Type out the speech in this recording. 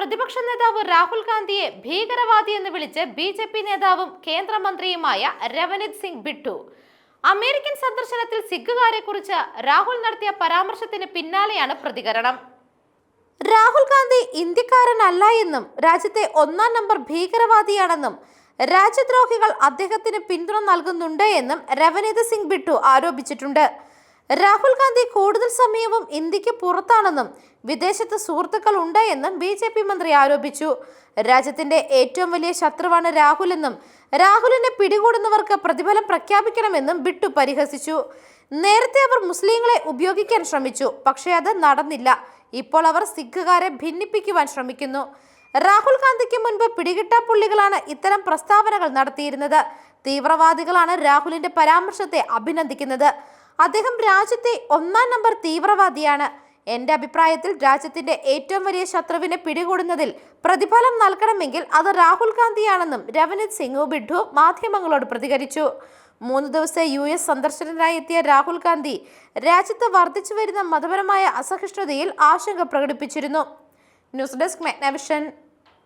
പ്രതിപക്ഷ നേതാവ് രാഹുൽ ഗാന്ധിയെ ഭീകരവാദി എന്ന് വിളിച്ച് ബി ജെ പി നേതാവും കേന്ദ്രമന്ത്രിയുമായ രവനീത് സിംഗ് ബിട്ടു. അമേരിക്കൻ സന്ദർശനത്തിൽ സിഖുകാരെ കുറിച്ച് രാഹുൽ നടത്തിയ പരാമർശത്തിന് പിന്നാലെയാണ് പ്രതികരണം. രാഹുൽ ഗാന്ധി ഇന്ത്യക്കാരനല്ല എന്നും രാജ്യത്തെ ഒന്നാം നമ്പർ ഭീകരവാദിയാണെന്നും രാജ്യദ്രോഹികൾ അദ്ദേഹത്തിന് പിന്തുണ നൽകുന്നുണ്ട് എന്നും രവനീത് സിംഗ് ബിട്ടു ആരോപിച്ചിട്ടുണ്ട്. രാഹുൽ ഗാന്ധി കൂടുതൽ സമയവും ഇന്ത്യയ്ക്ക് പുറത്താണെന്നും വിദേശത്ത് സുഹൃത്തുക്കൾ ഉണ്ട് എന്നും ബി ജെ പി മന്ത്രി ആരോപിച്ചു. രാജ്യത്തിന്റെ ഏറ്റവും വലിയ ശത്രുവാണ് രാഹുൽ എന്നും രാഹുലിനെ പിടികൂടുന്നവർക്ക് പ്രതിഫലം പ്രഖ്യാപിക്കണമെന്നും ബിട്ടു പരിഹസിച്ചു. നേരത്തെ അവർ മുസ്ലിങ്ങളെ ഉപയോഗിക്കാൻ ശ്രമിച്ചു പക്ഷേ അത് നടന്നില്ല. ഇപ്പോൾ അവർ സിഖുകാരെ ഭിന്നിപ്പിക്കുവാൻ ശ്രമിക്കുന്നു. രാഹുൽ ഗാന്ധിക്ക് മുൻപ് പിടികിട്ടാപ്പുള്ളികളാണ് ഇത്തരം പ്രസ്താവനകൾ നടത്തിയിരുന്നത്. തീവ്രവാദികളാണ് രാഹുലിന്റെ പരാമർശത്തെ അഭിനന്ദിക്കുന്നത്. അദ്ദേഹം രാജ്യത്തെ ഒന്നാം നമ്പർ തീവ്രവാദിയാണ്. എന്റെ അഭിപ്രായത്തിൽ രാജ്യത്തിന്റെ ഏറ്റവും വലിയ ശത്രുവിനെ പിടികൂടുന്നതിൽ പ്രതിഫലം നൽകണമെങ്കിൽ അത് രാഹുൽ ഗാന്ധിയാണെന്നും രവനീത് സിംഗ് ബിഡ്ഡു മാധ്യമങ്ങളോട് പ്രതികരിച്ചു. മൂന്ന് ദിവസത്തെ യു എസ് സന്ദർശനത്തിനായി എത്തിയ രാഹുൽ ഗാന്ധി രാജ്യത്ത് വർദ്ധിച്ചു വരുന്ന മതപരമായ അസഹിഷ്ണുതയിൽ ആശങ്ക പ്രകടിപ്പിച്ചിരുന്നു. News desk മെഗ്നവിഷൻ.